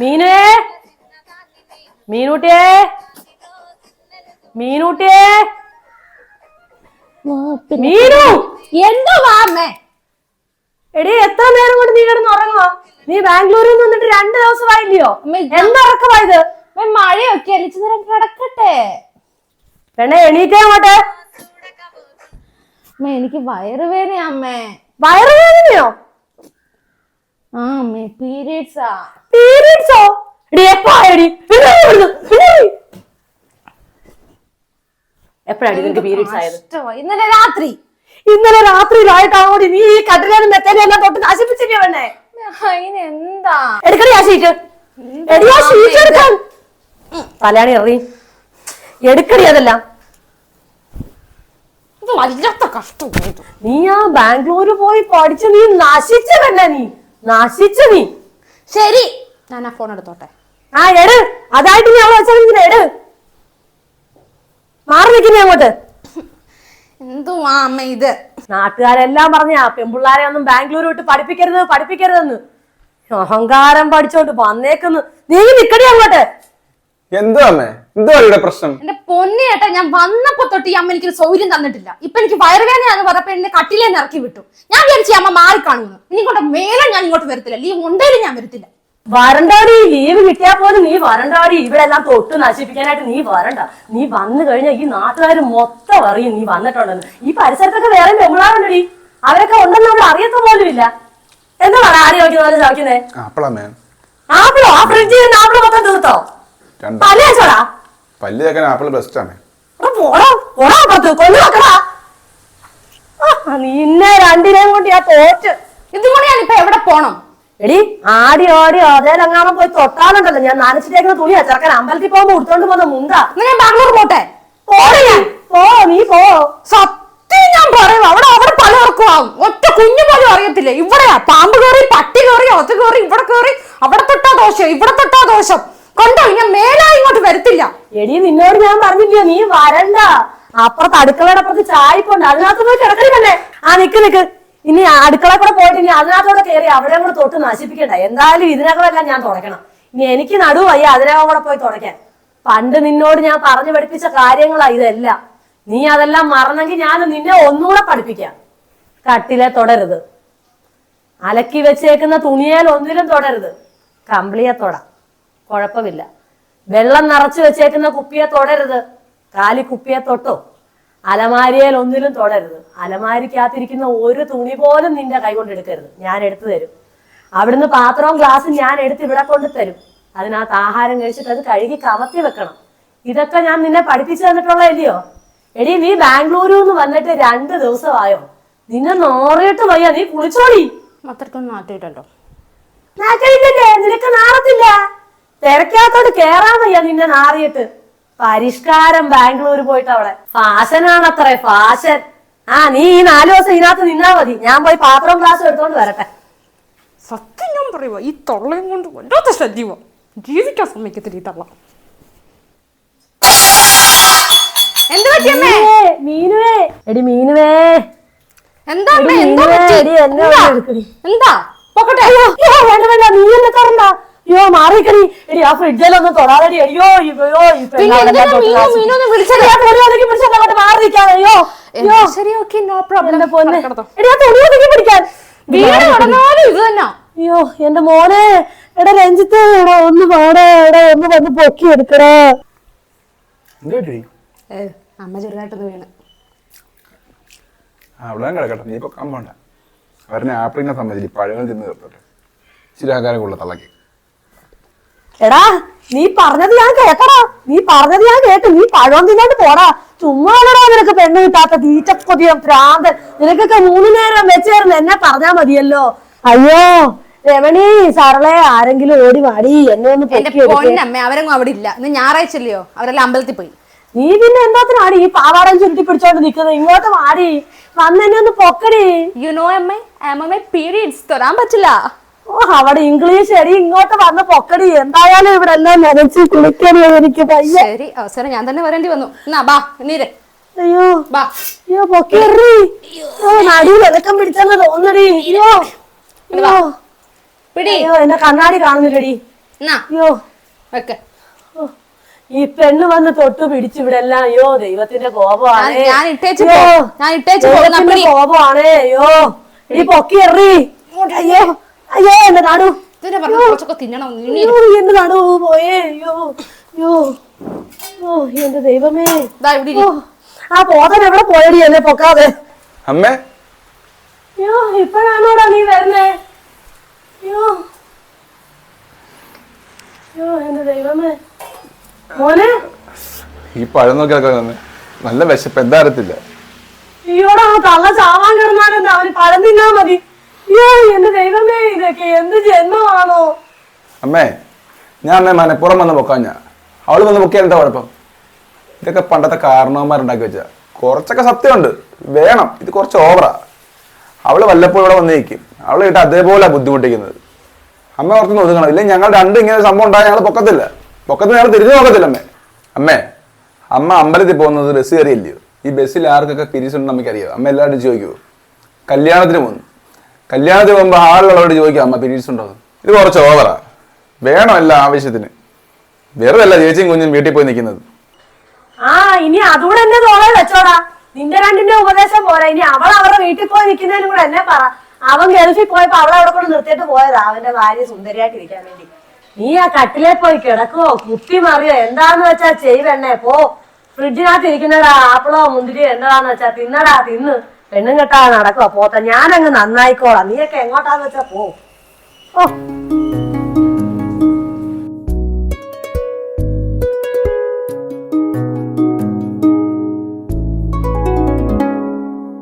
മീനേ? മീനൂട്ടിയേ? മീനൂട്ടിയേ? മീനു! എന്തോ വാ അമ്മേ എടി എത്ര നേരം കൊണ്ട് നീ കിടന്ന് ഉറങ്ങുവാ? നീ ബാംഗ്ലൂരിൽ നിന്ന് വന്നിട്ട് രണ്ട് ദിവസമായില്ലയോ? അമ്മേ, എന്തുറക്കമാ ഇത് അമ്മേ, മഴയൊക്കെ അലിച്ചു നേരം കിടക്കട്ടെ. പെണ്ണെ എണീറ്റേ അങ്ങോട്ട്. എനിക്ക് വയറുവേദന അമ്മേ. വയറുവേദനയോ? പീരീഡ്സാ പീരീഡ്സോ എടി എപ്പോഴാടി എപ്പോഴാടി നിനക്ക് പീരീഡ്സ് ആയത്? ഇന്നലെ രാത്രി. ഇന്നലെ രാത്രിയിലായിട്ടാണോടി നീ ഈ കടലും മെത്തേനെല്ലാം തൊട്ട് നശിപ്പിച്ചില്ലേ വേണേ എന്താ? എടുക്കടി ആ ഷീറ്റ് എടി ഷീറ്റ് എടുക്കാൻ. തലയാണി എറി. എടുക്കടി അതെല്ലാം. വല്ലാത്ത കഷ്ടം നീ ആ ബാംഗ്ലൂര് പോയി പഠിച്ച് നീ നശിച്ച നീ? നശിച്ച നീ. ശരി. ഞാൻ ആ ഫോൺ എടുത്തോട്ടെ. ആ എട്. അതായിട്ട് ഞാൻ അവളെ വെച്ചാൽ എട്. മാറി നിൽക്കുന്നേ അങ്ങോട്ട്. എന്തുവാ അമ്മ ഇത്? നാട്ടുകാരെല്ലാം പറഞ്ഞ പെമ്പിള്ളാരെ ഒന്നും ബാംഗ്ലൂർ വിട്ട് പഠിപ്പിക്കരുത് പഠിപ്പിക്കരുതെന്ന്. അഹങ്കാരം പഠിച്ചോണ്ട് വന്നേക്കുന്നു. നീ നിക്കടി അങ്ങോട്ട്. എന്തോ അമ്മേ? ഇവിടെ പ്രശ്നം? എന്റെ പൊന്നിയേട്ടാ ഞാൻ വന്നപ്പോ തൊട്ട് ഈ അമ്മ എനിക്കൊരു സൗകര്യം തന്നിട്ടില്ല. ഇപ്പൊ എനിക്ക് വയറുവേദനയാന്ന് പറഞ്ഞപ്പോ എന്നെ കട്ടിലേന്ന് ഇറക്കി വിട്ടു. ഞാൻ വിചാരിച്ചു അമ്മ മാറി കാണുന്നു ഇനി കൊണ്ട് മേലെ ഞാൻ ഇങ്ങോട്ട് വരത്തില്ല. ലീവ് ഉണ്ടെങ്കിലും ഞാൻ വരത്തില്ല. വരണ്ടാടി ലീവ് കിട്ടിയാ പോലും നീ വരണ്ടാടി. ഇവിടെ എല്ലാം തൊട്ട് നശിപ്പിക്കാനായിട്ട് നീ വരണ്ട. നീ വന്നു കഴിഞ്ഞാൽ ഈ നാട്ടുകാർ മൊത്തം അറിയും നീ വന്നിട്ടുണ്ടെന്ന്. ഈ പരിസരത്തൊക്കെ വേറെ പെമ്പിളാറുണ്ടടി അവരൊക്കെ ഉണ്ടെന്ന് നമ്മൾ അറിയത്ത പോലും ഇല്ല എന്താണ് ആര് ചോദിക്കുന്നത് ചോദിക്കുന്നേ? ആപ്പിളോ ആ ഫ്രിഡ്ജിൽ നിന്ന് ആപ്പിൾ മൊത്തം തീർത്തോ? പല ചോടാ പല്ല് തേക്കാൻ ആപ്പിൾ ബെസ്റ്റ് ആണ്. നിന്നെ രണ്ടിനെയും കൊണ്ട് ഞാൻ തോറ്റ്. ഇതും കൂടെ ഞാൻ ഇപ്പൊ എവിടെ പോണം? എടി ആടി ആടി അതേലെങ്ങാനും പോയി തൊട്ടാലുണ്ടല്ലോ. ഞാൻ നനച്ചിട്ടേക്കുന്ന തുണിയാ. ചെറുക്കൻ അമ്പലത്തിൽ പോകുമ്പോ ഉടുത്തോണ്ട് പോകുന്ന മുണ്ടാ. എന്നാ ഞാൻ ബാംഗ്ലൂർ പോട്ടെ? പോടി. ഞാൻ പോ നീ പോ. സത്യം ഞാൻ പറയും. അവിടെ അവിടെ പലർക്കും ആവും ഒറ്റ കുഞ്ഞു പോലും അറിയത്തില്ല. ഇവിടെയാ. പാമ്പ് കയറി പട്ടി കയറി അത് കയറി ഇവിടെ കയറി അവിടെ തൊട്ടാ ദോഷം ഇവിടെ തൊട്ടാ ദോഷം. കൊണ്ടോ? ഞാൻ മേലാ ഇങ്ങോട്ട് വരത്തില്ല. എടി നിന്നോട് ഞാൻ പറഞ്ഞില്ല നീ വരണ്ട. അപ്പുറത്ത് അടുക്കളയുടെ അപ്പുറത്ത് ചായപ്പുണ്ട് അതിനകത്ത് പോയി കിടക്കണേ ആ നിക്ക് നിക്ക്. ഇനി അടുക്കള കൂടെ പോയിട്ട് ഇനി അതിനകത്തോടെ കയറി അവിടെ കൂടെ തൊട്ട് നശിപ്പിക്കണ്ട. എന്തായാലും ഇതിനകമെല്ലാം ഞാൻ തുടക്കണം ഇനി എനിക്ക് നടുവായി അതിനകം കൂടെ പോയി തുടയ്ക്കാൻ. പണ്ട് നിന്നോട് ഞാൻ പറഞ്ഞു പഠിപ്പിച്ച കാര്യങ്ങളാ ഇതെല്ലാം. നീ അതെല്ലാം മറന്നെങ്കിൽ ഞാൻ നിന്നെ ഒന്നുകൂടെ പഠിപ്പിക്കാം. കട്ടിലെ തുടരുത്. അലക്കി വെച്ചേക്കുന്ന തുണിയേൽ ഒന്നിലും തുടരുത്. കമ്പിളിയെ തൊടാം. കുഴപ്പമില്ല. വെള്ളം നിറച്ചു വെച്ചേക്കുന്ന കുപ്പിയെ തൊടരുത്. കാലി കുപ്പിയെ തൊട്ടോ. അലമാരിയിൽ ഒന്നിലും തൊടരുത്. അലമാരിക്കകത്തിരിക്കുന്ന ഒരു തുണി പോലും നിന്റെ കൈ കൊണ്ട് എടുക്കരുത്. ഞാൻ എടുത്തു തരും. അവിടുന്ന് പാത്രവും ഗ്ലാസും ഞാൻ എടുത്ത് ഇവിടെ കൊണ്ട് തരും. അതിനകത്ത് ആഹാരം കഴിച്ചിട്ട് അത് കഴുകി കമത്തി വെക്കണം. ഇതൊക്കെ ഞാൻ നിന്നെ പഠിപ്പിച്ചു തന്നിട്ടുള്ളതല്ലയോ? എടി നീ ബാംഗ്ലൂരിൽ നിന്ന് വന്നിട്ട് രണ്ട് ദിവസമായോ? നിന്നെ നോറിയിട്ട് വയ്യ. നീ കുളിച്ചോടി. അത്രക്കൊന്നും നാട്ടിട്ടല്ലോ നിനക്ക് നാറത്തില്ല? തിരക്കകത്തോട്ട് കേറാൻ വയ്യ നിന്നെ നാറിയിട്ട്. പരിഷ്കാരം ബാംഗ്ലൂർ പോയിട്ട് അവിടെ. ഫാഷനാണ് അത്രേ ഫാഷൻ. ആ നീ ഈ നാലു ദിവസം ഇതിനകത്ത് നിന്നാ മതി. ഞാൻ പോയി പാത്രം ഗ്ലാസ് എടുത്തോണ്ട് വരട്ടെ. സത്യം ഞാൻ പറയുക ഈ തൊള്ളയും കൊണ്ട് വല്ലാത്ത സജീവം ജീവിക്കാൻ സമ്മതിക്കത്തില്ല ഈ തള്ള. എന്ത് മീനുവേ, എടി മീനുവേ. എന്താ എന്താ എന്താ? പൊക്കട്ടെ നീ എന്നെ തരണ്ട. അയ്യോ മാറിക്കടി. എടി ആ ഫ്രിഡ്ജിലൊന്ന് തൊടാതടി. അയ്യോ അയ്യോ അയ്യോ അയ്യോ. ശരി ഓക്കെ നോ പ്രോബ്ലം എന്റെ പൊന്നെ. എടി ആ തുണി ഒതുക്കി പിടിക്കാൻ. വീട് ഉടനാലും ഇത് തന്നെ. അയ്യോ എന്റെ മോനെ. എടാ രഞ്ജിത്ത് എടാ ഒന്ന് പാടാ എടാ ഒന്ന് വന്ന് പൊക്കി എടുക്കടാ? അമ്മ ചെറുതായിട്ടൊന്ന് വീണ്. ആ അവിടെ കിടക്കട്ടെ. നീ അവരെ ആപ്പിളിനെ സംബന്ധിച്ച് പഴങ്ങൾ തിന്ന് തീർത്തോട്ടെ. ആഹാരം കൊള്ള തള്ളക്ക്. എടാ നീ പറഞ്ഞത് ഞാൻ കേട്ടടാ നീ പറഞ്ഞത് ഞാൻ കേട്ടു നീ പഴം തിന്നാണ്ട് പോടാ. ചുമ്മാടാ നിനക്ക് പെണ്ണ് കിട്ടാത്ത തീറ്റ പുതിയ ഭ്രാന്തൻ നിനക്കൊക്കെ മൂന്ന് നേരം വെച്ച് ചേർന്ന് എന്നെ പറഞ്ഞാ മതിയല്ലോ. അയ്യോ രമണി സാറളെ ആരെങ്കിലും ഓടി വാടി എന്നെ ഒന്ന് പൊന്നമ്മ അവരൊന്നും അവിടെ ഇല്ല. ഇന്ന് ഞായറാഴ്ച അല്ലയോ? അവരെല്ലാം അമ്പലത്തിൽ പോയി. നീ പിന്നെ എന്താത്തിനാടി ഈ പാവാടം ചുരുട്ടി പിടിച്ചോണ്ട് നിക്കുന്നത് ഇങ്ങോട്ട് മാടി വന്നെന്നെ ഒന്ന് പൊക്കടി. You know M I M M I periods തൊടാൻ പറ്റില്ല. ഓ അവിടെ ഇംഗ്ലീഷ് എടി ഇങ്ങോട്ട് വന്ന് പൊക്കടി. എന്തായാലും ഇവിടെ എല്ലാം നനച്ച് കുളിക്കണി എനിക്ക് പയ്യ. ശരി അവസരം ഞാൻ തന്നെ വരേണ്ടി വന്നു. എന്നാ ബാ നീരെ അയ്യോ ബാ. അയ്യോ പൊക്കേറി ഓ നടുവിൽ ഇളക്കം പിടിച്ചെന്ന് തോന്നടി. അയ്യോ അയ്യോ. പിടി. അയ്യോ എന്നെ കണ്ണാടി കാണുന്നില്ലടി. എന്നാ. അയ്യോ. വെക്ക്. ഓ, ഈ പെണ്ണ് വന്ന് തൊട്ട് പിടിച്ചു ഇവിടെ എല്ലാം അയ്യോ ദൈവത്തിന്റെ കോപമാണ്. ഞാൻ- ഞാൻ ഇട്ടേച്ച് പോ- ഞാൻ ഇട്ടേച്ച് പോകുന്ന കോപമാണ്. അയ്യോ ഈ പൊക്കി എറി. അയ്യോ. അയ്യോ എന്റെ നാടു. ഇതിനെ പറഞ്ഞ കുറച്ചൊക്കെ തിന്നണം അയ്യോ എന്റെ നാടു പോയേ അയ്യോ അയ്യോ. ഓ എന്റെ ദൈവമേ. ഇതാ ഇവിടെ ഇരി. ഓ, ആ പോതൻ എവിടെ പോയടി എന്നെ പൊക്കാതെ? അമ്മേ. അയ്യോ ഇപ്പഴാണോടാ നീ വരുന്നേ? അയ്യോ. അയ്യോ എന്റെ ദൈവമേ. മോനെ. ഈ പഴം നോക്കി നടക്കാൻ നല്ല വിശപ്പ് എന്താ അറിയത്തില്ല. അയ്യോടാ തള്ള ചാവാൻ കിടന്നാലെന്താ അവന് പഴം തിന്നാ മതി. അമ്മേ ഞാൻ അമ്മേ മനപ്പുറം വന്ന് പൊക്കാൻ ഞാൻ. അവൾ വന്ന് പൊക്കിയാൽ എന്താ കുഴപ്പം? ഇതൊക്കെ പണ്ടത്തെ കാരണവന്മാരുണ്ടാക്കി വെച്ചാ. കുറച്ചൊക്കെ സത്യമുണ്ട്. വേണം. ഇത് കുറച്ച് ഓവറാ അവൾ വല്ലപ്പോഴും ഇവിടെ വന്നേക്കും അവൾ ഇട്ട് അതേപോലെ ബുദ്ധിമുട്ടിക്കുന്നത്. അമ്മ ഓർത്ത് ഒതുങ്ങണം. ഇല്ലെങ്കിൽ ഞങ്ങൾ രണ്ടും ഇങ്ങനെ സംഭവം ഉണ്ടായാൽ ഞങ്ങൾ പൊക്കത്തില്ല. പൊക്കത്തിൽ ഞങ്ങൾ തിരിഞ്ഞു നോക്കത്തില്ല അമ്മേ. അമ്മേ അമ്മ അമ്പലത്തിൽ പോകുന്നത് ബസ് കയറിയല്ലയോ? ഈ ബസ്സിൽ ആർക്കൊക്കെ പിരിച്ചുണ്ടെന്ന് നമുക്കറിയാം അമ്മ എല്ലാവരും ചോദിക്കുമോ കല്യാണത്തിന് പോകുന്നു. കല്യാണത്തിന് മുമ്പ് ആളുകളോട് ചോദിക്കാം അമ്മ പീരീഡ്സ് ഉണ്ടോ? ഇത് കുറച്ച് ഓവറാ വേണം എല്ലാ ആവശ്യത്തിന്. വെറുതെ അല്ല ചേച്ചിയും കുഞ്ഞും വീട്ടിൽ പോയി നിൽക്കുന്നത്. ആ ഇനി അതുകൂടെ എന്നെ തോളെ വെച്ചോടാ നിന്റെ രണ്ടിന്റെ ഉപദേശം പോരാ. ഇനി അവൾ അവരുടെ വീട്ടിൽ പോയി നിൽക്കുന്നതിനും കൂടെ എന്നെ പറ. അവൻ ഗൾഫിൽ പോയപ്പോ അവളെ അവിടെ കൊണ്ട് നിർത്തിയിട്ട് പോയതാ അവന്റെ ഭാര്യ സുന്ദരിയായിട്ടിരിക്കാൻ വേണ്ടി. നീ ആ കട്ടിലെ പോയി കിടക്കുവോ? കുത്തി മറിയോ? എന്താന്ന് വെച്ചാ ചെയ്വെണ്ണേ പോ. ഫ്രിഡ്ജിനകത്ത് ഇരിക്കുന്നടാ ആപ്പിളോ മുന്തിരിയോ എന്താന്ന് വെച്ചാ തിന്നടാ തിന്ന്. പെണ്ണും നടക്കുക പോത്ത. ഞാനങ്ങ് നന്നായിക്കോളാം. നീയൊക്കെ എങ്ങോട്ടാന്ന് വെച്ചാ പോ. ഓ.